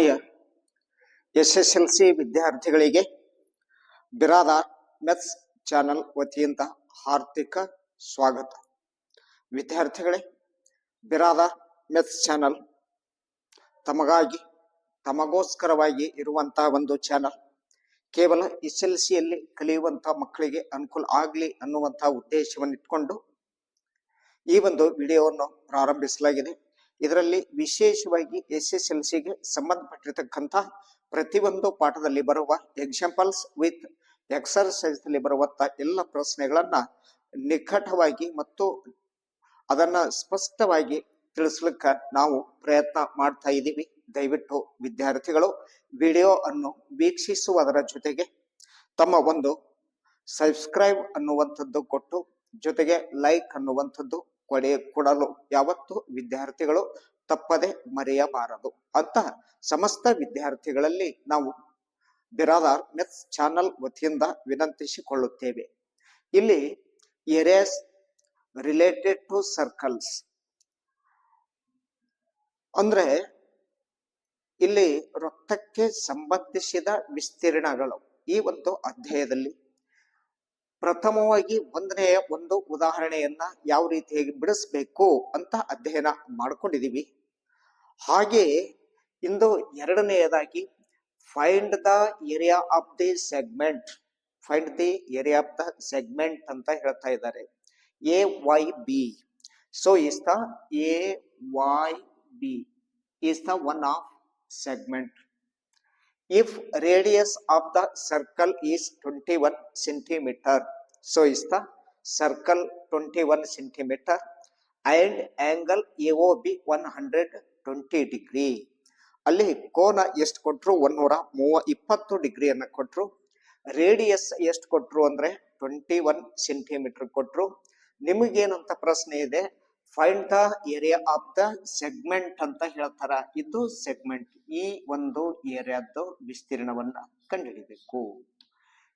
ಆತ್ಮೀಯ S S L C ವಿದ್ಯಾರ್ಥಿಗಳಿಗೆ Biradar maths channel ವತಿಯಿಂದ ಹಾರ್ದಿಕ ಸ್ವಾಗತ. ವಿದ್ಯಾರ್ಥಿಗಳೇ, ಬಿರಾದಾರ್ ಮೆತ್ಸ್ ಚಾನಲ್ ತಮಗಾಗಿ, ತಮಗೋಸ್ಕರವಾಗಿ ಇರುವಂತಹ ಒಂದು ಚಾನಲ್. ಕೇವಲ ಎಸ್ ಎಲ್ ಸಿಯಲ್ಲಿ ಕಲಿಯುವಂತಹ ಮಕ್ಕಳಿಗೆ ಅನುಕೂಲ ಆಗಲಿ ಅನ್ನುವಂತಹ ಉದ್ದೇಶವನ್ನು ಇಟ್ಕೊಂಡು ಈ ಒಂದು ವಿಡಿಯೋವನ್ನು ಪ್ರಾರಂಭಿಸಲಾಗಿದೆ. ಇದರಲ್ಲಿ ವಿಶೇಷವಾಗಿ ಎಸ್ ಎಸ್ ಎಲ್ ಸಿಗೆ ಸಂಬಂಧಪಟ್ಟಿರ್ತಕ್ಕಂಥ ಪ್ರತಿಯೊಂದು ಪಾಠದಲ್ಲಿ ಬರುವ ಎಕ್ಸಾಂಪಲ್ಸ್ ವಿತ್ ಎಕ್ಸರ್ಸೈಸ್ ಅಲ್ಲಿ ಬರುವಂತ ಎಲ್ಲ ಪ್ರಶ್ನೆಗಳನ್ನ ನಿಕಟವಾಗಿ ಮತ್ತು ಅದನ್ನ ಸ್ಪಷ್ಟವಾಗಿ ತಿಳಿಸ್ಲಿಕ್ಕ ನಾವು ಪ್ರಯತ್ನ ಮಾಡ್ತಾ ಇದ್ದೀವಿ. ದಯವಿಟ್ಟು ವಿದ್ಯಾರ್ಥಿಗಳು ವಿಡಿಯೋ ಅನ್ನು ವೀಕ್ಷಿಸುವುದರ ಜೊತೆಗೆ ತಮ್ಮ ಒಂದು ಸಬ್ಸ್ಕ್ರೈಬ್ ಅನ್ನುವಂಥದ್ದು ಕೊಟ್ಟು ಜೊತೆಗೆ ಲೈಕ್ ಅನ್ನುವಂಥದ್ದು ಕೊಡೆ ಕೊಡಲು. ಯಾವತ್ತು ವಿದ್ಯಾರ್ಥಿಗಳು ತಪ್ಪದೆ ಮರೆಯಬಾರದು. ಅಂತ ಸಮಸ್ತ ವಿದ್ಯಾರ್ಥಿಗಳಲ್ಲಿ ನಾವು ಬಿರಾದಾರ್ ಮೆತ್ಸ್ ಚಾನಲ್ ವತಿಯಿಂದ ವಿನಂತಿಸಿಕೊಳ್ಳುತ್ತೇವೆ. ಇಲ್ಲಿ ಏರಿಯಾಸ್ ರಿಲೇಟೆಡ್ ಟು ಸರ್ಕಲ್ಸ್. ಅಂದ್ರೆ ಇಲ್ಲಿ ರಕ್ತಕ್ಕೆ ಸಂಬಂಧಿಸಿದ ವಿಸ್ತೀರ್ಣಗಳು. ಈ ಒಂದು ಅಧ್ಯಾಯದಲ್ಲಿ ಪ್ರಥಮವಾಗಿ ಒಂದನೆಯ ಒಂದು ಉದಾಹರಣೆಯನ್ನ ಯಾವ ರೀತಿಯಾಗಿ ಬಿಡಿಸ್ಬೇಕು ಅಂತ ಅಧ್ಯಯನ ಮಾಡ್ಕೊಂಡಿದೀವಿ. ಹಾಗೆ ಇಂದು ಎರಡನೆಯದಾಗಿ find the area of the segment find the area of the segment ಅಂತ ಹೇಳ್ತಾ ಇದ್ದಾರೆ. A Y B so is the A Y B is the one of segment. If radius of the circle is 21 centimeter, so is the circle 21 centimeter and angle AOB 120 degree. ಅಲ್ಲಿ ಕೋನ ಎಷ್ಟು kotru ಒಂದೂರ ಮೂವ ಇಪ್ಪತ್ತು ಡಿಗ್ರಿಯನ್ನ ಕೊಟ್ರು radius ಎಷ್ಟು ಕೊಟ್ರು ಅಂದ್ರೆ ಟ್ವೆಂಟಿ ಒನ್ ಸೆಂಟಿಮೀಟರ್ ಕೊಟ್ರು ನಿಮಗೇನಂತ ಪ್ರಶ್ನೆ ಇದೆ find the area of the segment ಅಂತ ಹೇಳ್ತಾರ. ಇದು ಸೆಗ್ಮೆಂಟ್ ಈ ಒಂದು ಏರಿಯಾದ ವಿಸ್ತೀರ್ಣವನ್ನ ಕಂಡುಹಿಡಿಬೇಕು.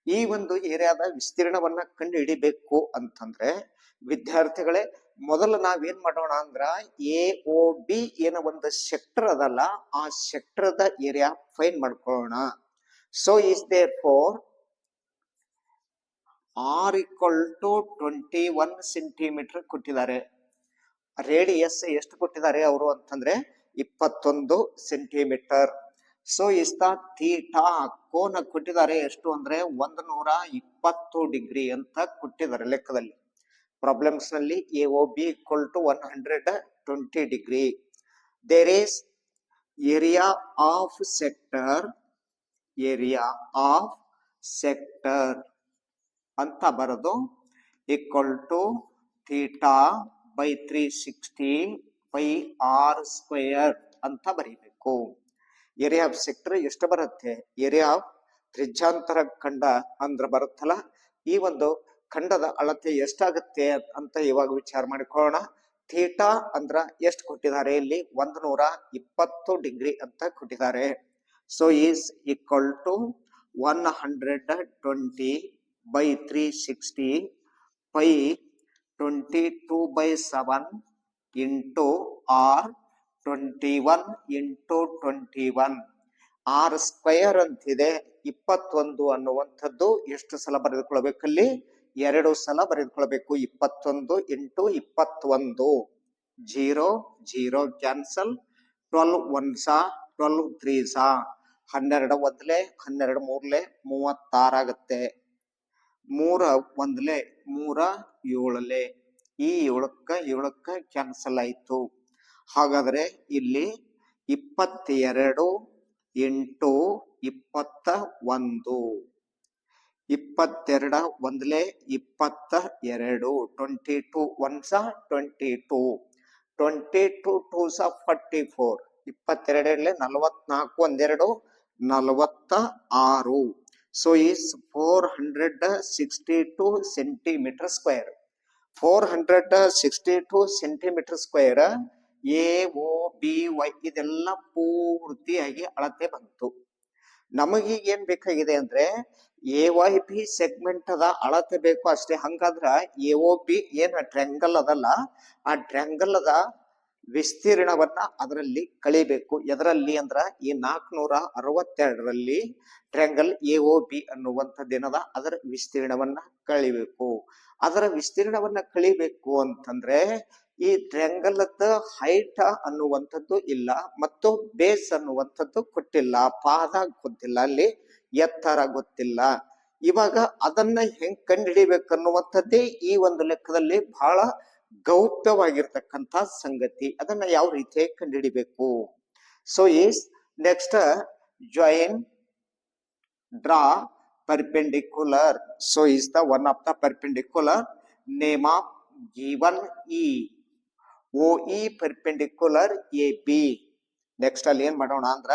ಈ ಒಂದು ಏರಿಯಾದ ವಿಸ್ತೀರ್ಣವನ್ನ ಕಂಡು ಹಿಡಿಬೇಕು ಅಂತಂದ್ರೆ, ವಿದ್ಯಾರ್ಥಿಗಳೇ, ಮೊದಲು ನಾವೇನ್ ಮಾಡೋಣ ಅಂದ್ರ ಎ ಒ ಬಿ ಏನೋ ಒಂದು ಸೆಕ್ಟರ್ ಅದಲ್ಲ, ಆ ಸೆಕ್ಟರ್ದ ಏರಿಯಾ ಫೈನ್ ಮಾಡ್ಕೊಳ್ಳೋಣ. So is there for R equal to twenty one centimetre ಕೊಟ್ಟಿದ್ದಾರೆ. ರೇಡಿಯಸ್ ಎಷ್ಟು ಕೊಟ್ಟಿದ್ದಾರೆ ಅವರು ಅಂತಂದ್ರೆ ಇಪ್ಪತ್ತೊಂದು ಸೆಂಟಿಮೀಟರ್ ಸೊ ಇಸ್ತ ಥೀಟಾ ಕೋನ ಕೊಟ್ಟಿದ್ದಾರೆ ಎಷ್ಟು ಅಂದ್ರೆ ಒಂದು ನೂರ ಇಪ್ಪತ್ತು ಡಿಗ್ರಿ ಅಂತ ಕೊಟ್ಟಿದ್ದಾರೆ ಲೆಕ್ಕದಲ್ಲಿ. ಪ್ರಾಬ್ಲಮ್ಸ್ನಲ್ಲಿ A O B equal to one hundred twenty degree there is area of sector area of sector ಅಂತ ಬರೋದು equal to theta by three sixty by R square ಅಂತ ಬರೀಬೇಕು. ಏರಿಯಾ ಆಫ್ ಸೆಕ್ಟರ್ ಎಷ್ಟು ಬರುತ್ತೆ? ಏರಿಯಾ ಆಫ್ ತ್ರಿಜ್ಯಾಂತರ ಖಂಡ ಅಂದ್ರೆ ಬರುತ್ತಲ್ಲ, ಈ ಒಂದು ಖಂಡದ ಅಳತೆ ಎಷ್ಟಾಗುತ್ತೆ ಅಂತ ಇವಾಗ ವಿಚಾರ ಮಾಡಿಕೊಳ್ಳೋಣ. ಥೀಟಾ ಅಂದ್ರ ಎಷ್ಟು ಕೊಟ್ಟಿದ್ದಾರೆ? ಇಲ್ಲಿ ಒಂದು ನೂರ ಇಪ್ಪತ್ತು ಡಿಗ್ರಿ ಅಂತ ಕೊಟ್ಟಿದ್ದಾರೆ. So is equal to one hundred twenty by three sixty by twenty by seven into R twenty one into twenty one R square ಅಂತಿದೆ, ಇಪ್ಪತ್ತೊಂದು ಅನ್ನುವಂಥದ್ದು. ಎಷ್ಟು ಸಲ ಬರೆದುಕೊಳ್ಬೇಕಲ್ಲಿ ಎರಡು ಸಲ ಬರೆದುಕೊಳ್ಬೇಕು ಇಪ್ಪತ್ತೊಂದು ಇಂಟು ಇಪ್ಪತ್ತೊಂದು. Zero zero cancel twelve one ಸಾ ಟ್ವೆಲ್ವ್ ತ್ರೀ ಸಾ. ಹನ್ನೆರಡು ಒಂದ್ಲೆ, ಹನ್ನೆರಡು ಮೂರ್ಲೆ, ಮೂವತ್ತಾರಾಗತ್ತೆ. ಮೂರ ಒಂದ್ಲೆ, ಮೂರ ಏಳಲೆ ಈ ಏಳಕ್ಕ ಏಳಕ್ಕ ಕ್ಯಾನ್ಸಲ್ ಆಯ್ತು. ಹಾಗಾದ್ರೆ ಇಲ್ಲಿ ಇಪ್ಪತ್ತೆರಡು ಎಂಟು ಇಪ್ಪತ್ತ ಒಂದು. ಇಪ್ಪತ್ತೆರಡ ಒಂದ್ಲೆ ಇಪ್ಪತ್ತ ಎರಡು. ಟ್ವೆಂಟಿ ಟು ಒನ್ ಸ twenty two twenty two two ಸ ಫಾರ್ಟಿ ಫೋರ್ ಇಪ್ಪತ್ತೆರಡರಲ್ಲಿ ನಲವತ್ನಾಲ್ಕು ಒಂದೆರಡು ನಲವತ್ತ ಆರು. So is four hundred sixty two centimetre square four hundred sixty two centimetre square A O B Y ಇದೆಲ್ಲ ಪೂರ್ತಿಯಾಗಿ ಅಳತೆ ಬಂತು. ನಮಗೀಗ ಏನ್ ಬೇಕಾಗಿದೆ ಅಂದ್ರೆ ಎ ವೈ ಬಿ ಸೆಗ್ಮೆಂಟ್ ಅದ, ಅಳತೆ ಬೇಕು ಅಷ್ಟೇ. ಹಂಗಾದ್ರ ಎ ಓ ಬಿ ಏನ್ ಟ್ರ್ಯಾಂಗಲ್ ಅದಲ್ಲ, ಆ ಟ್ರ್ಯಾಂಗಲ್ ಅದ ವಿಸ್ತೀರ್ಣವನ್ನ ಅದರಲ್ಲಿ ಕಳಿಬೇಕು. ಎದರಲ್ಲಿ ಅಂದ್ರ ಈ ನಾಲ್ಕನೂರ ಅರವತ್ತೆರಡರಲ್ಲಿ ಟ್ರ್ಯಾಂಗಲ್ ಎ ಒ ಬಿ ದಿನದ ಅದರ ವಿಸ್ತೀರ್ಣವನ್ನ ಕಳಿಬೇಕು. ಅದರ ವಿಸ್ತೀರ್ಣವನ್ನ ಕಳಿಬೇಕು ಅಂತಂದ್ರೆ ಈ ಟ್ರ್ಯಾಂಗಲ್ ಹೈಟ್ ಅನ್ನುವಂಥದ್ದು ಇಲ್ಲ, ಮತ್ತು ಬೇಸ್ ಅನ್ನುವಂಥದ್ದು ಕೊಟ್ಟಿಲ್ಲ, ಪಾದ ಗೊತ್ತಿಲ್ಲ, ಅಲ್ಲಿ ಎತ್ತರ ಗೊತ್ತಿಲ್ಲ. ಇವಾಗ ಅದನ್ನ ಹೆಂಗ್ ಕಂಡುಹಿಡಿಬೇಕನ್ನುವಂಥದ್ದೇ ಈ ಒಂದು ಲೆಕ್ಕದಲ್ಲಿ ಬಹಳ ಗೌಪ್ಯವಾಗಿರ್ತಕ್ಕಂಥ ಸಂಗತಿ. ಅದನ್ನ ಯಾವ ರೀತಿಯಾಗಿ ಕಂಡುಹಿಡಿಬೇಕು? So is next join draw perpendicular. So, is the one of the perpendicular. Name of given e. OE perpendicular AB next ಅಲ್ಲಿ ಏನ್ ಮಾಡೋಣ ಅಂದ್ರ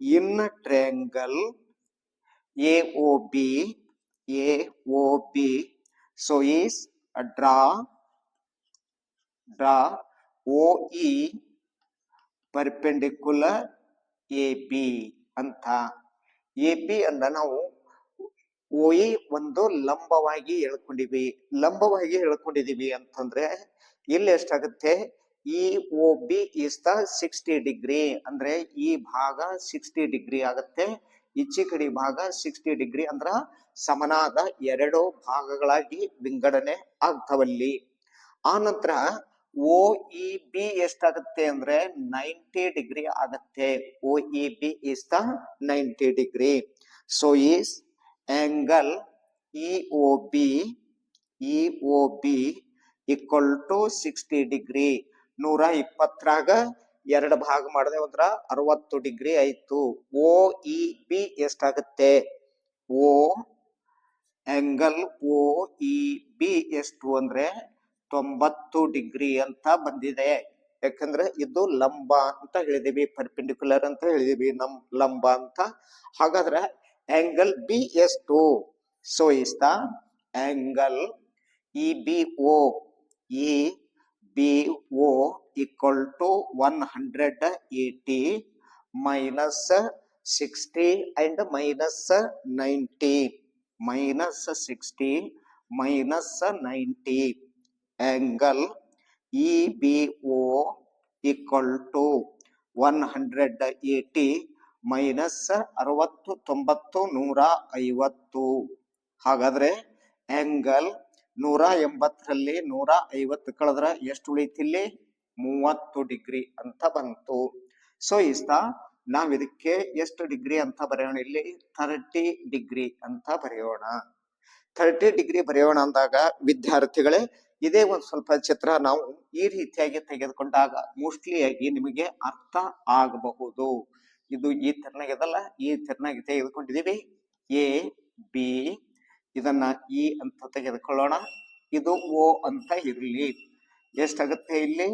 in triangle A O B A O B so is draw draw OE perpendicular AB ಅಂತ. A ಅಂದ ನಾವು E ಒಂದು ಲಂಬವಾಗಿ ಎಳ್ಕೊಂಡಿವಿ. ಲಂಬವಾಗಿ ಹೇಳ್ಕೊಂಡಿದೀವಿ ಅಂತಂದ್ರೆ ಇಲ್ಲಿ ಎಷ್ಟಾಗುತ್ತೆ? E O B is the sixty degree ಅಂದ್ರೆ ಈ ಭಾಗ ಸಿಕ್ಸ್ಟಿ ಡಿಗ್ರಿ ಆಗುತ್ತೆ. ಈಚೆ ಕಡೆ ಭಾಗ ಸಿಕ್ಸ್ಟಿ ಡಿಗ್ರಿ ಅಂದ್ರ ಸಮನಾದ ಎರಡು ಭಾಗಗಳಾಗಿ ವಿಂಗಡಣೆ ಆಗ್ತಾವಲ್ಲಿ. ಆ ನಂತರ ಒ ಇ ಬಿ ಎಷ್ಟಾಗುತ್ತೆ ಅಂದ್ರೆ ನೈಂಟಿ ಡಿಗ್ರಿ ಆಗತ್ತೆ. O E B is the ninety degree. So is E O B equal to sixty degree ನೂರ ಇಪ್ಪತ್ತರಾಗ ಎರಡು ಭಾಗ ಮಾಡಿದೆ ಅಂದ್ರ ಅರವತ್ತು ಡಿಗ್ರಿ ಆಯ್ತು. ಓ ಇ ಬಿ ಎಷ್ಟಾಗುತ್ತೆ? O angle O E B ಎಷ್ಟು ಅಂದ್ರೆ ತೊಂಬತ್ತು ಡಿಗ್ರಿ ಅಂತ ಬಂದಿದೆ. ಯಾಕಂದ್ರೆ ಇದು ಲಂಬ ಅಂತ ಹೇಳಿದಿವಿ, ಪರ್ಪೆಂಡಿಕ್ಯುಲರ್ ಅಂತ ಹೇಳಿದಿವಿ, ನಮ್ ಲಂಬ ಅಂತ. ಹಾಗಾದ್ರೆ angle B is to so is the angle E B O E B O equal to one hundred eighty minus sixty and minus ninety minus sixty minus ninety angle EBO equal to 180 minus ಅರವತ್ತು ತೊಂಬತ್ತು ನೂರ ಐವತ್ತು ಹಾಗಾದ್ರೆ angle ನೂರ ಎಂಬತ್ತರಲ್ಲಿ ನೂರ ಐವತ್ತು ಕಳೆದ್ರೆ ಎಷ್ಟು ಉಳಿತಿಲ್ಲಿ? ಮೂವತ್ತು ಡಿಗ್ರಿ ಅಂತ ಬಂತು. ಸೊ ಇಸ್ತ ನಾವ್ ಇದಕ್ಕೆ ಎಷ್ಟು ಡಿಗ್ರಿ ಅಂತ ಬರೆಯೋಣ ಇಲ್ಲಿ? ಥರ್ಟಿ ಡಿಗ್ರಿ ಅಂತ ಬರೆಯೋಣ. ಥರ್ಟಿ ಡಿಗ್ರಿ ಬರೆಯೋಣ ಅಂದಾಗ ವಿದ್ಯಾರ್ಥಿಗಳೇ ಇದೇ ಒಂದು ಸ್ವಲ್ಪ ಚಿತ್ರ ನಾವು ಈ ರೀತಿಯಾಗಿ ತೆಗೆದುಕೊಂಡಾಗ ಮೋಸ್ಟ್ಲಿ ನಿಮಗೆ ಅರ್ಥ ಆಗಬಹುದು. ಇದು ಈ ತೆರನಾಗಿದಲ್ಲ ಈ ತೆರನಾಗಿ ತೆಗೆದುಕೊಂಡಿದೀವಿ ಎ, ಬಿ, ಇದನ್ನ ಇ ಅಂತ ತೆಗೆದುಕೊಳ್ಳೋಣ. ಇದು ಓ ಅಂತ ಇರಲಿ. ಎಷ್ಟಾಗುತ್ತೆ ಇಲ್ಲಿ?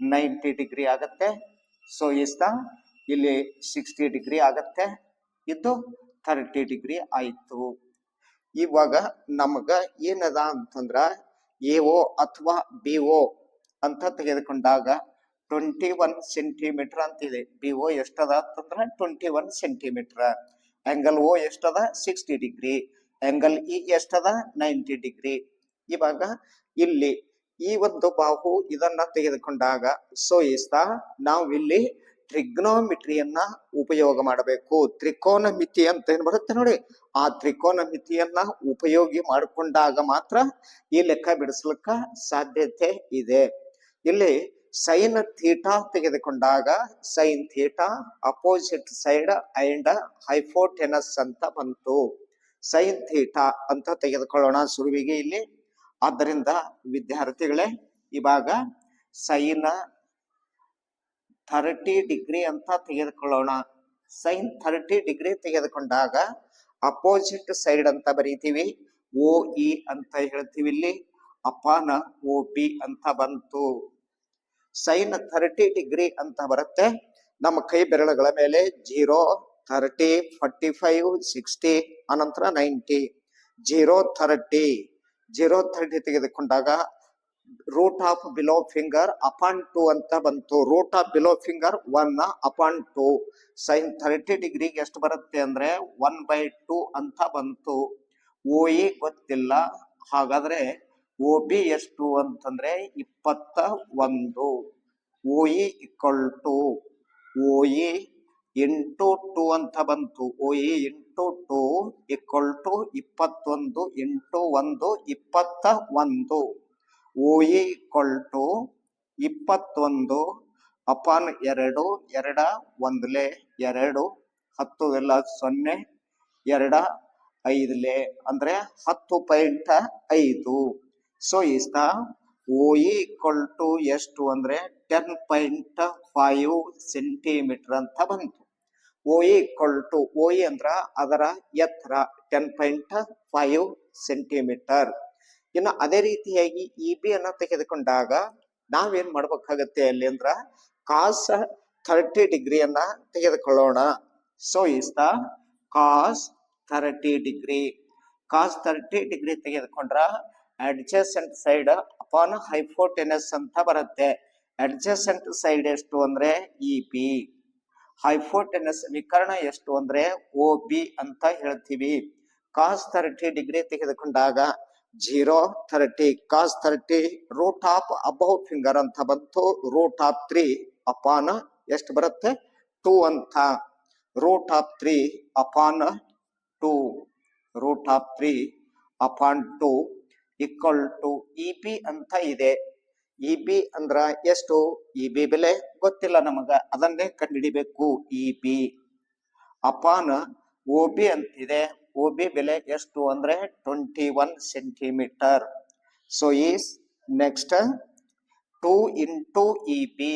ನೈಂಟಿ ಡಿಗ್ರಿ ಆಗತ್ತೆ. ಸೊ ಇಷ್ಟ ಇಲ್ಲಿ ಸಿಕ್ಸ್ಟಿ ಡಿಗ್ರಿ ಆಗತ್ತೆ. ಇದು ಥರ್ಟಿ ಡಿಗ್ರಿ ಆಯಿತು. ಇವಾಗ ನಮಗ ಏನದ ಅಂತಂದ್ರ ಎ ಓ ಅಥವಾ ಬಿ ಓ ಅಂತ ತೆಗೆದುಕೊಂಡಾಗ ಟ್ವೆಂಟಿ ಒನ್ ಸೆಂಟಿಮೀಟರ್ ಅಂತಿದೆ. ಬಿ ಒ ಎಷ್ಟದ ಅಂತಂದ್ರೆ twenty one centimetre angle O ಎಷ್ಟದ? Sixty degree angle E ಎಷ್ಟದ? ನೈಂಟಿ ಡಿಗ್ರಿ ಇವಾಗ ಇಲ್ಲಿ ಈ ಒಂದು ಬಾಹು ಇದನ್ನ ತೆಗೆದುಕೊಂಡಾಗ ಸೊ ಇಸ್ತ ನಾವು ಇಲ್ಲಿ ಟ್ರಿಗ್ನೋಮಿಟ್ರಿಯನ್ನ ಉಪಯೋಗ ಮಾಡಬೇಕು. ತ್ರಿಕೋನ ಮಿತಿ ಅಂತ ಏನ್ ಬರುತ್ತೆ ನೋಡಿ? ಆ ತ್ರಿಕೋನ ಮಿತಿಯನ್ನ ಉಪಯೋಗಿ ಮಾಡಿಕೊಂಡಾಗ ಮಾತ್ರ ಈ ಲೆಕ್ಕ ಬಿಡಿಸ್ಲಿಕ್ಕ ಸಾಧ್ಯತೆ ಇದೆ. ಇಲ್ಲಿ ಸೈನ್ ಥೀಟಾ ತೆಗೆದುಕೊಂಡಾಗ sine theta opposite side and hypotenuse ಅಂತ ಬಂತು. ಸೈನ್ ಥೀಟಾ ಅಂತ ತೆಗೆದುಕೊಳ್ಳೋಣ ಸುರುವಿಗೆ ಇಲ್ಲಿ. ಆದ್ದರಿಂದ ವಿದ್ಯಾರ್ಥಿಗಳೇ ಇವಾಗ ಸೈನ್ ಥರ್ಟಿ ಡಿಗ್ರಿ ಅಂತ ತೆಗೆದುಕೊಳ್ಳೋಣ. ಸೈನ್ ಥರ್ಟಿ ಡಿಗ್ರಿ ತೆಗೆದುಕೊಂಡಾಗ ಅಪೋಸಿಟ್ ಸೈಡ್ ಅಂತ ಬರೀತೀವಿ. ಓ ಇ ಅಂತ ಹೇಳ್ತೀವಿ ಇಲ್ಲಿ. ಅಪಾನ ಓ ಬಿ ಅಂತ ಬಂತು. ಸೈನ್ ಥರ್ಟಿ ಡಿಗ್ರಿ ಅಂತ ಬರುತ್ತೆ. ನಮ್ಮ ಕೈ ಬೆರಳುಗಳ ಮೇಲೆ zero thirty forty five sixty ಅನಂತರ ninety zero thirty zero thirty ತೆಗೆದುಕೊಂಡಾಗ root of below finger upon two ಅಂತ ಬಂತು. Root of below finger one upon two sine thirty ಡಿಗ್ರಿಗೆ ಎಷ್ಟು ಬರುತ್ತೆ ಅಂದ್ರೆ ಒನ್ ಬೈ ಟು ಅಂತ ಬಂತು. ಓ ಇ ಗೊತ್ತಿಲ್ಲ. ಹಾಗಾದ್ರೆ ಓ ಬಿ ಎಷ್ಟು ಅಂತಂದ್ರೆ ಇಪ್ಪತ್ತ ಒಂದು. O E equal to O E into two ಅಂತ ಬಂತು. O E into two equal to ಇಪ್ಪತ್ತೊಂದು ಇಂಟು ಒಂದು ಇಪ್ಪತ್ತ ಒಂದು. ಓ ಕೊಲ್ ಟು ಇಪ್ಪತ್ತೊಂದು, ಅಪಾನ್ ಎರಡು, ಎರಡ, ಒಂದ್ಲೆ, ಎರಡು, ಹತ್ತು ಎಲ್ಲ ಸೊನ್ನೆ, ಎರಡ, ಐದ್ಲೆ, ಅಂದ್ರೆ ಹತ್ತು ಪಾಯಿಂಟ್ ಐದು. So is the equal to ಎಷ್ಟು ಅಂದ್ರೆ ಟೆನ್ ಪಾಯಿಂಟ್ ಫೈವ್ ಸೆಂಟಿಮೀಟರ್ ಅಂತ ಬಂತು. ಓಇ ಈಕ್ವಲ್ ಟು ಓಇ ಅಂದ್ರ ಅದರ ಎತ್ತರ ಟೆನ್ ಪಾಯಿಂಟ್ ಫೈವ್ ಸೆಂಟಿಮೀಟರ್ ಇನ್ನು ಅದೇ ರೀತಿಯಾಗಿ ಇ ಬಿ ಅನ್ನ ತೆಗೆದುಕೊಂಡಾಗ ನಾವೇನ್ ಮಾಡ್ಬೇಕಾಗತ್ತೆ ಅಲ್ಲಿ ಅಂದ್ರ ಕಾಸ್ ಥರ್ಟಿ ಡಿಗ್ರಿಯನ್ನ ತೆಗೆದುಕೊಳ್ಳೋಣ. So is the cos thirty degree. Cos thirty degree ತೆಗೆದುಕೊಂಡ್ರ adjacent side upon hypotenuse ಅಂತ ಬರುತ್ತೆ. ಅಡ್ಜಸೆಂಟ್ ಸೈಡ್ ಎಷ್ಟು ಅಂದ್ರೆ ಇ ಬಿ ಹೈಫೋಟೆನಸ್ ವಿಕರ್ಣ ಎಷ್ಟು ಅಂದ್ರೆ ಓ ಬಿ ಅಂತ ಹೇಳ್ತೀವಿ. ಕಾಸ್ ಥರ್ಟಿ ಡಿಗ್ರಿ ತೆಗೆದುಕೊಂಡಾಗ zero thirty cos thirty root of above finger ಅಂತ ಬಂತು. ರೂಟ್ ಆಫ್ ತ್ರೀ ಅಪಾನ್ ಎಷ್ಟು ಬರುತ್ತೆ? ಟೂ ಅಂತ. Root of three upon two root of three upon two equal to E B ಅಂತ ಇದೆ. ಇ ಬಿ ಅಂದ್ರ ಎಷ್ಟು? ಇ ಬಿ ಬೆಲೆ ಗೊತ್ತಿಲ್ಲ ನಮಗ. ಅದನ್ನೇ ಕಂಡುಹಿಡಿಬೇಕು. E B upon O B ಅಂತಿದೆ. ಓ ಬಿ ಬೆಲೆ ಎಷ್ಟು ಅಂದ್ರೆ twenty one centimetre so is next two into E B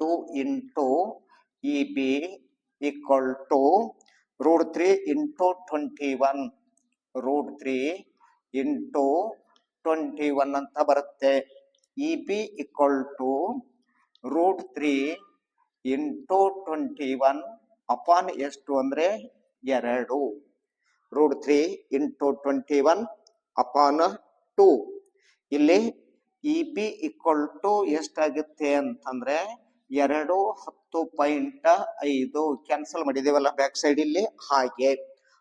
two into E B equal to root three into twenty one root three into twenty one ಅಂತ ಬರುತ್ತೆ. E B equal to root three into twenty one upon ಎಷ್ಟು ಅಂದ್ರೆ ಎರಡು. Root three into twenty one upon two ಇಲ್ಲಿ E B equal to ಎಷ್ಟಾಗುತ್ತೆ ಅಂತಂದ್ರೆ ಎರಡು ಹತ್ತು ಪಾಯಿಂಟ್ ಐದು. ಕ್ಯಾನ್ಸಲ್ ಮಾಡಿದೇವಲ್ಲ ಬ್ಯಾಕ್ ಸೈಡ್ ಇಲ್ಲಿ? ಹಾಗೆ.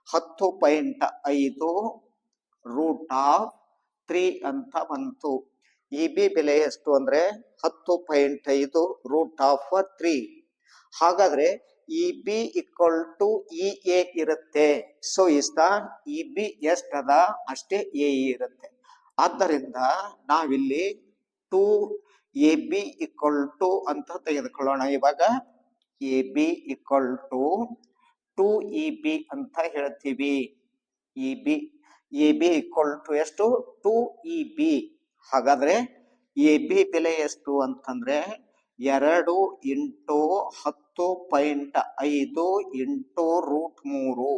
ಹತ್ತು ಪಾಯಿಂಟ್ ಐದು ರೂಟ್ ಆಫ್ ತ್ರೀ ಅಂತ ಬಂತು. ಇ ಬಿ ಬೆಲೆ ಎಷ್ಟು ಅಂದ್ರೆ ಹತ್ತು ಪಾಯಿಂಟ್ ಐದು ರೂಟ್ ಆಫ್ ತ್ರೀ ಹಾಗಾದ್ರೆ E B equal to E A ಇರುತ್ತೆ. ಸೊ ಇಸ್ತ ಇ ಬಿ ಎಷ್ಟದ? ಅಷ್ಟೇ ಎ ಇರುತ್ತೆ. ಆದ್ದರಿಂದ ನಾವಿಲ್ಲಿ two A B equal to ಅಂತ ತೆಗೆದುಕೊಳ್ಳೋಣ. ಇವಾಗ A B equal to two E B ಅಂತ ಹೇಳ್ತೀವಿ. E B A B equal to ಎಷ್ಟು? ಟು ಇ ಬಿ ಹಾಗಾದ್ರೆ ಎ ಬಿ ಬೆಲೆ ಎಷ್ಟು ಅಂತಂದ್ರೆ ಎರಡು ಇಂಟು ಹತ್ತು ಪಾಯಿಂಟ್ ಐದು ಇಂಟು ರೂಟ್ ಮೂರು.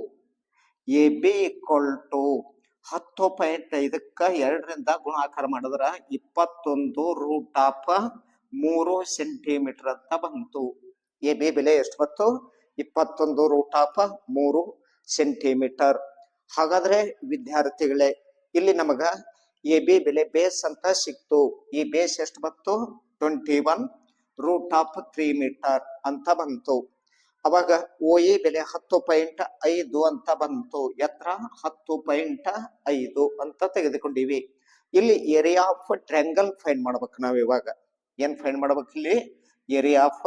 ಎ ಬಿ ಈಕ್ವಲ್ ಟು ಹತ್ತು ಪಾಯಿಂಟ್ ಐದಕ್ಕೆ ಎರಡರಿಂದ ಗುಣಾಕಾರ ಮಾಡಿದ್ರೆ ಇಪ್ಪತ್ತೊಂದು ರೂಟ್ ಆಫ್ ಮೂರು ಸೆಂಟಿಮೀಟರ್ ಅಂತ ಬಂತು. ಎ ಬಿ ಬೆಲೆ ಎಷ್ಟು ಬಂತು? ಇಪ್ಪತ್ತೊಂದು ರೂಟ್ ಆಫ್ ಮೂರು ಸೆಂಟಿಮೀಟರ್. ಹಾಗಾದ್ರೆ ವಿದ್ಯಾರ್ಥಿಗಳೇ, ಇಲ್ಲಿ ನಮಗ ಎ ಬಿ ಬೆಲೆ ಬೇಸ್ ಅಂತ ಸಿಕ್ತು. ಈ ಬೇಸ್ ಎಷ್ಟು ಬಂತು? Twenty one root of three metre ಅಂತ ಬಂತು. ಅವಾಗ ಓ ಇ ಬೆಲೆ ಹತ್ತು ಪಾಯಿಂಟ್ ಐದು ಅಂತ ಬಂತು. ಎತ್ತರ ಹತ್ತು ಪಾಯಿಂಟ್ ಐದು ಅಂತ ತೆಗೆದುಕೊಂಡಿವಿ. ಇಲ್ಲಿ ಏರಿಯಾ ಆಫ್ ಟ್ರ್ಯಾಂಗಲ್ ಫೈನ್ ಮಾಡ್ಬೇಕು ನಾವು ಇವಾಗ. ಏನ್ ಫೈನ್ ಮಾಡ್ಬೇಕು ಇಲ್ಲಿ? ಏರಿಯಾ ಆಫ್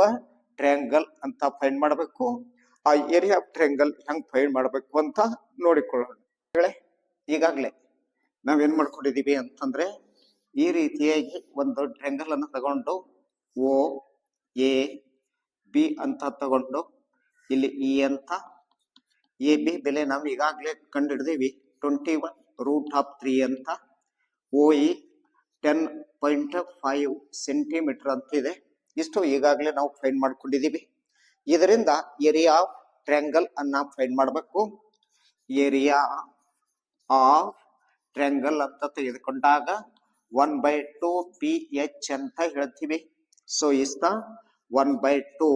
ಟ್ರ್ಯಾಂಗಲ್ ಅಂತ ಫೈನ್ ಮಾಡ್ಬೇಕು. ಆ ಏರಿಯಾ ಆಫ್ ಟ್ರ್ಯಾಂಗಲ್ ಹೆಂಗ್ ಫೈನ್ ಮಾಡ್ಬೇಕು ಅಂತ ನೋಡಿಕೊಳ್ಳೋಣ. ಈಗಾಗ್ಲೇ ನಾವೇನ್ ಮಾಡ್ಕೊಂಡಿದೀವಿ ಅಂತಂದ್ರೆ ಈ ರೀತಿಯಾಗಿ ಒಂದು ಟ್ರ್ಯಾಂಗಲ್ ಅನ್ನು ತಗೊಂಡು ಓ, ಎ, ಬಿ ಅಂತ ತಗೊಂಡು ಇಲ್ಲಿ ಇ ಅಂತ. ಎ, ಬಿ ಬೆಲೆ ನಾವು ಈಗಾಗಲೇ ಕಂಡಿಡ್ದೀವಿ. Twenty one root of three ಅಂತ. O, E ten point five centimetre ಅಂತ ಇದೆ. ಇಷ್ಟು ಈಗಾಗಲೇ ನಾವು ಫೈಂಡ್ ಮಾಡ್ಕೊಂಡಿದ್ದೀವಿ ಇದರಿಂದ ಏರಿಯಾ ಆಫ್ ಟ್ರ್ಯಾಂಗಲ್ ಅನ್ನ ಫೈಂಡ್ ಮಾಡಬೇಕು. ಏರಿಯಾ ಆಫ್ ಟ್ರ್ಯಾಂಗಲ್ ಅಂತ ತೆಗೆದುಕೊಂಡಾಗ one by two P H ಅಂತ ಹೇಳ್ತೀವಿ. So is the one by two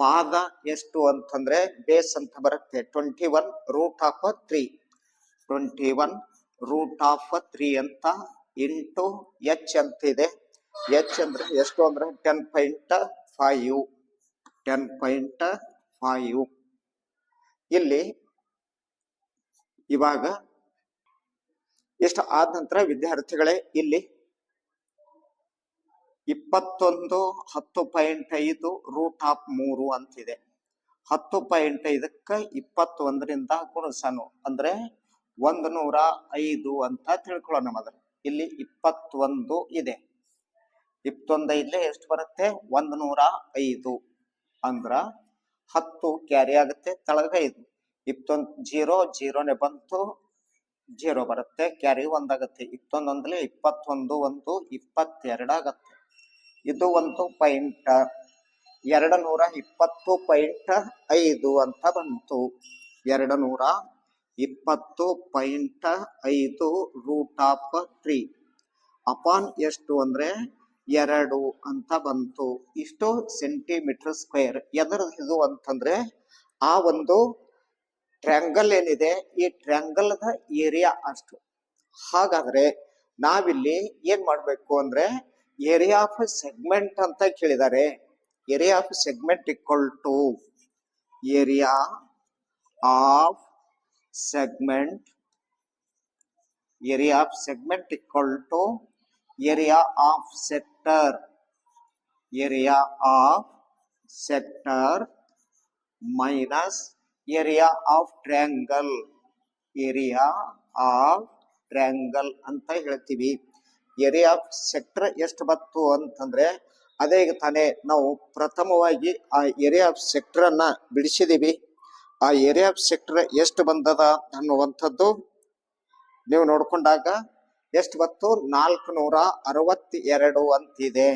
ಪಾದ ಎಷ್ಟು ಅಂತಂದ್ರೆ ಬೇಸ್ ಅಂತ ಬರುತ್ತೆ. Twenty one root of three twenty one root of three ಅಂತ ಇಂಟು ಎಚ್ ಅಂತ ಇದೆ ಎಚ್ ಅಂದ್ರೆ ಎಷ್ಟು ಅಂದ್ರೆ ten point five ten point five ಇಲ್ಲಿ ಇವಾಗ ಎಷ್ಟು ಆದ ನಂತರ ವಿದ್ಯಾರ್ಥಿಗಳೇ ಇಲ್ಲಿ ಇಪ್ಪತ್ತೊಂದು, ಹತ್ತು ಪಾಯಿಂಟ್ ಐದು, ರೂಟ್ ಆಫ್ ಮೂರು ಅಂತಿದೆ. ಹತ್ತು ಪಾಯಿಂಟ್ ಐದಕ್ಕೆ ಇಪ್ಪತ್ತೊಂದರಿಂದ ಗುಣಿಸನು ಅಂದ್ರೆ ಒಂದು ನೂರ ಐದು ಅಂತ ತಿಳ್ಕೊಳ್ಳೋಣ ಮೊದಲು. ಇಲ್ಲಿ ಇಪ್ಪತ್ತೊಂದು ಇದೆ. ಇಪ್ಪತ್ತೊಂದು ಇಲ್ಲೇ ಎಷ್ಟು ಬರುತ್ತೆ? ಒಂದು ನೂರ ಐದು. ಅಂದ್ರ ಹತ್ತು ಕ್ಯಾರಿ ಆಗುತ್ತೆ, ತಳಗ ಐದು. ಇಪ್ಪತ್ತೊಂದು, ಜೀರೋ, ಜೀರೋನೆ ಬಂತು, ಜೀರೋ ಬರುತ್ತೆ, ಕ್ಯಾರಿ ಒಂದಾಗತ್ತೆ. ಇಪ್ಪತ್ತೊಂದು ಒಂದ್ಲೆ ಇಪ್ಪತ್ತೊಂದು ಒಂದು ಇಪ್ಪತ್ತೆರಡಾಗತ್ತೆ ಇದು ಒಂದು ಪಾಯಿಂಟ್. ಎರಡು ನೂರ ಇಪ್ಪತ್ತು ಪಾಯಿಂಟ್ ಐದು ಅಂತ ಬಂತು. ಎರಡು ನೂರ ಇಪ್ಪತ್ತು ಪಾಯಿಂಟ್ ಐದು ರೂಟ್ ಆಫ್ ತ್ರೀ. ಅಪಾನ್ ಎಷ್ಟು ಅಂದ್ರೆ ಎರಡು ಅಂತ ಬಂತು. ಇಷ್ಟು ಸೆಂಟಿಮೀಟರ್ ಸ್ಕ್ವೇರ್. ಎದರ ಇದು ಅಂತಂದ್ರೆ ಆ ಒಂದು ಟ್ರ್ಯಾಂಗಲ್ ಏನಿದೆ, ಈ ಟ್ರ್ಯಾಂಗಲ್ದ ಏರಿಯಾ ಅಷ್ಟು. ಹಾಗಾದ್ರೆ ನಾವಿಲ್ಲಿ ಏನ್ ಮಾಡ್ಬೇಕು ಅಂದ್ರೆ ಏರಿಯಾ ಆಫ್ ಸೆಗ್ಮೆಂಟ್ ಅಂತ ಕೇಳಿದ್ದಾರೆ area of segment equal to area of segment area of segment equal to area of sector area of sector minus area of triangle area of triangle ಅಂತ ಹೇಳ್ತೀವಿ. ಏರಿಯಾ ಆಫ್ ಸೆಕ್ಟರ್ ಎಷ್ಟು ಬತ್ತು ಅಂತಂದ್ರೆ ಅದೇ ಈಗ ತಾನೇ ನಾವು ಪ್ರಥಮವಾಗಿ ಆ ಏರಿಯಾ ಆಫ್ ಸೆಕ್ಟರ್ ಅನ್ನ ಬಿಡಿಸಿದೀವಿ. ಆ ಏರಿಯಾ ಆಫ್ ಸೆಕ್ಟರ್ ಎಷ್ಟು ಬಂದದ ಅನ್ನುವಂಥದ್ದು ನೀವು ನೋಡ್ಕೊಂಡಾಗ ಎಷ್ಟು ಬತ್ತು? ನಾಲ್ಕು ನೂರ ಅರವತ್ತೆರಡು ಅಂತಿದೆ.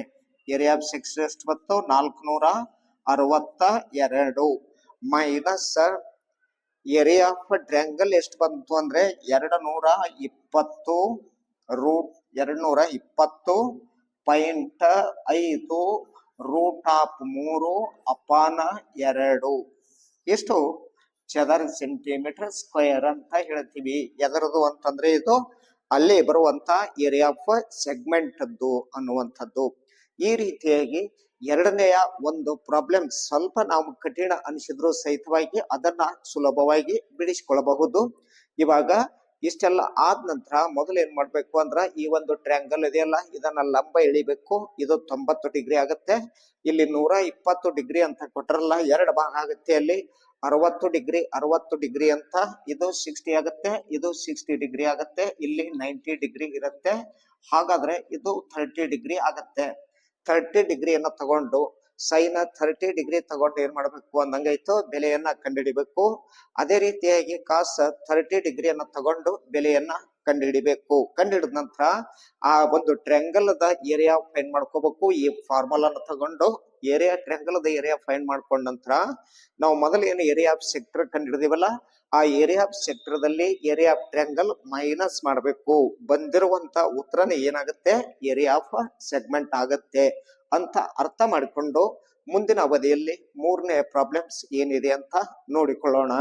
ಏರಿಯಾ ಆಫ್ ಸೆಕ್ಟರ್ ಎಷ್ಟು ಬತ್ತು? ನಾಲ್ಕು ನೂರ ಅರವತ್ತ ಎರಡು ಮೈನಸ್ ಏರಿಯಾ ಆಫ್ ಟ್ರ್ಯಾಂಗಲ್ ಎಷ್ಟು ಬಂತು ಅಂದ್ರೆ ಎರಡು ನೂರ ಇಪ್ಪತ್ತು ರೂಟ್ ಎರಡು ನೂರ ಇಪ್ಪತ್ತು ಪಾಯಿಂಟ್ ಐದು ರೂಟ್ ಆಫ್ ಮೂರು ಅಪಾನ ಎರಡು. ಎಷ್ಟು ಚದರ ಸೆಂಟಿಮೀಟರ್ ಸ್ಕ್ವೇರ್ ಅಂತ ಹೇಳ್ತೀವಿ. ಎದರದು ಅಂತಂದ್ರೆ ಇದು ಅಲ್ಲಿ ಬರುವಂತ ಏರಿಯಾ ಆಫ್ ಸೆಗ್ಮೆಂಟ್ ಅನ್ನುವಂಥದ್ದು. ಈ ರೀತಿಯಾಗಿ ಎರಡನೆಯ ಒಂದು ಪ್ರಾಬ್ಲಮ್ ಸ್ವಲ್ಪ ನಾವು ಕಠಿಣ ಅನಿಸಿದ್ರು ಸಹಿತವಾಗಿ ಅದನ್ನ ಸುಲಭವಾಗಿ ಬಿಡಿಸಿಕೊಳ್ಳಬಹುದು. ಇವಾಗ ಇಷ್ಟೆಲ್ಲ ಆದ ನಂತರ ಮೊದಲು ಏನ್ ಮಾಡ್ಬೇಕು ಅಂದ್ರ ಈ ಒಂದು ಟ್ರ್ಯಾಂಗಲ್ ಇದೆಯಲ್ಲ, ಇದನ್ನ ಲಂಬ ಎಳಿಬೇಕು. ಇದು ತೊಂಬತ್ತು ಡಿಗ್ರಿ ಆಗುತ್ತೆ. ಇಲ್ಲಿ ನೂರ ಇಪ್ಪತ್ತು ಡಿಗ್ರಿ ಅಂತ ಕೊಟ್ಟರಲ್ಲ ಎರಡು ಭಾಗ ಆಗುತ್ತೆ ಅಲ್ಲಿ. ಅರವತ್ತು ಡಿಗ್ರಿ ಅರವತ್ತು ಡಿಗ್ರಿ ಅಂತ ಇದು ಸಿಕ್ಸ್ಟಿ ಆಗುತ್ತೆ. ಇದು ಸಿಕ್ಸ್ಟಿ ಡಿಗ್ರಿ ಆಗುತ್ತೆ. ಇಲ್ಲಿ ನೈಂಟಿ ಡಿಗ್ರಿ ಇರುತ್ತೆ. ಹಾಗಾದ್ರೆ ಇದು ಥರ್ಟಿ ಡಿಗ್ರಿ ಆಗುತ್ತೆ. ಥರ್ಟಿ ಡಿಗ್ರಿಯನ್ನ ತಗೊಂಡು ಸೈನ್ ಥರ್ಟಿ ಡಿಗ್ರಿ ತಗೊಂಡು ಏನ್ ಮಾಡಬೇಕು ಅಂದಂಗಾಯ್ತು, ಬೆಲೆಯನ್ನ ಕಂಡುಹಿಡಿಬೇಕು. ಅದೇ ರೀತಿಯಾಗಿ ಕಾಸ್ ಥರ್ಟಿ ಡಿಗ್ರಿಯನ್ನ ತಗೊಂಡು ಬೆಲೆಯನ್ನ ಕಂಡುಹಿಡಿಬೇಕು. ಕಂಡುಹಿಡಿದ ನಂತರ ಆ ಒಂದು ಟ್ರ್ಯಾಂಗಲ್ ದ ಏರಿಯಾ ಫೈನ್ ಮಾಡ್ಕೋಬೇಕು. ಈ ಫಾರ್ಮುಲಾನ ತಗೊಂಡು ಏರಿಯಾ ಟ್ರ್ಯಾಂಗಲ್ ದ ಏರಿಯಾ ಫೈನ್ ಮಾಡ್ಕೊಂಡ ನಂತರ ನಾವು ಮೊದಲು ಏನು ಏರಿಯಾ ಆಫ್ ಸೆಕ್ಟರ್ ಕಂಡುಹಿಡಿದಿವಲ್ಲ, ಆ ಏರಿಯಾ ಆಫ್ ಸೆಕ್ಟರ್ ದಲ್ಲಿ ಏರಿಯಾ ಆಫ್ ಟ್ರ್ಯಾಂಗಲ್ ಮೈನಸ್ ಮಾಡಬೇಕು. ಬಂದಿರುವಂತ ಉತ್ತರನೇ ಏನಾಗುತ್ತೆ? ಏರಿಯಾ ಆಫ್ ಸೆಗ್ಮೆಂಟ್ ಆಗತ್ತೆ. ಅಂತ ಅರ್ಥ ಮಾಡಿಕೊಂಡು ಮುಂದಿನ ಅವಧಿಯಲ್ಲಿ ಮೂರನೇ ಪ್ರಾಬ್ಲಮ್ಸ್ ಏನಿದೆ ಅಂತ ನೋಡಿಕೊಳ್ಳೋಣ.